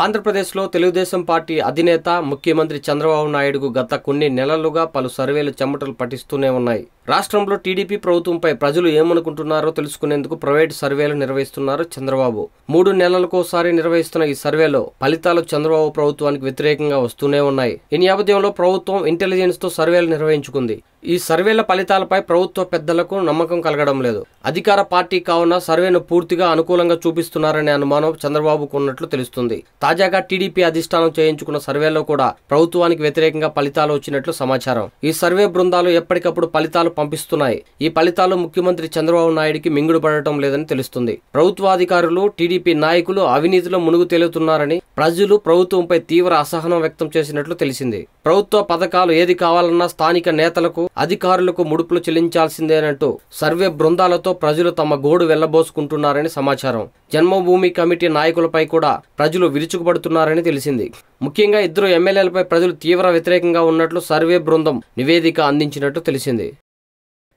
ఆంధ్రప్రదేశ్లో తెలుగుదేశం పార్టీ అధినేత ముఖ్యమంత్రి చంద్రబాబు నాయుడుకు గత కొన్ని నెలలుగా పలు సర్వేలు చెమటలు పట్టిస్తూనే ఉన్నాయి. రాష్ట్రంలో టీడీపీ ప్రభుత్వంపై ప్రజలు ఏమనుకుంటున్నారో తెలుసుకునేందుకు ప్రైవేటు సర్వేలు నిర్వహిస్తున్నారు చంద్రబాబు. మూడు నెలలకోసారి నిర్వహిస్తున్న ఈ సర్వేలో ఫలితాలు చంద్రబాబు ప్రభుత్వానికి వ్యతిరేకంగా వస్తూనే ఉన్నాయి. ఈ నేపథ్యంలో ప్రభుత్వం ఇంటెలిజెన్స్తో సర్వేలు నిర్వహించుకుంది. ఈ సర్వేల ఫలితాలపై ప్రభుత్వ పెద్దలకు నమ్మకం కలగడం లేదు. అధికార పార్టీ కావున సర్వేను పూర్తిగా అనుకూలంగా చూపిస్తున్నారనే అనుమానం చంద్రబాబుకు ఉన్నట్లు తెలుస్తుంది. తాజాగా టీడీపీ అధిష్టానం చేయించుకున్న సర్వేలో కూడా ప్రభుత్వానికి వ్యతిరేకంగా ఫలితాలు వచ్చినట్లు సమాచారం. ఈ సర్వే బృందాలు ఎప్పటికప్పుడు ఫలితాలు పంపిస్తున్నాయి. ఈ ఫలితాలు ముఖ్యమంత్రి చంద్రబాబు నాయుడికి మింగుడుపడటం లేదని తెలుస్తుంది. ప్రభుత్వాధికారులు టీడీపీ నాయకులు అవినీతిలో మునుగు తేలుతున్నారని ప్రజలు ప్రభుత్వంపై తీవ్ర అసహనం వ్యక్తం చేసినట్లు తెలిసింది. ప్రభుత్వ పథకాలు ఏది కావాలన్నా స్థానిక నేతలకు అధికారులకు ముడుపులు చెల్లించాల్సిందేనంటూ సర్వే బృందాలతో ప్రజలు తమ గోడు వెళ్ళబోసుకుంటున్నారని సమాచారం. జన్మభూమి కమిటీ నాయకులపై కూడా ప్రజలు విరుచుకుపడుతున్నారని తెలిసింది. ముఖ్యంగా ఇద్దరు ఎమ్మెల్యేలపై ప్రజలు తీవ్ర వ్యతిరేకంగా ఉన్నట్లు సర్వే బృందం నివేదిక అందించినట్లు తెలిసింది.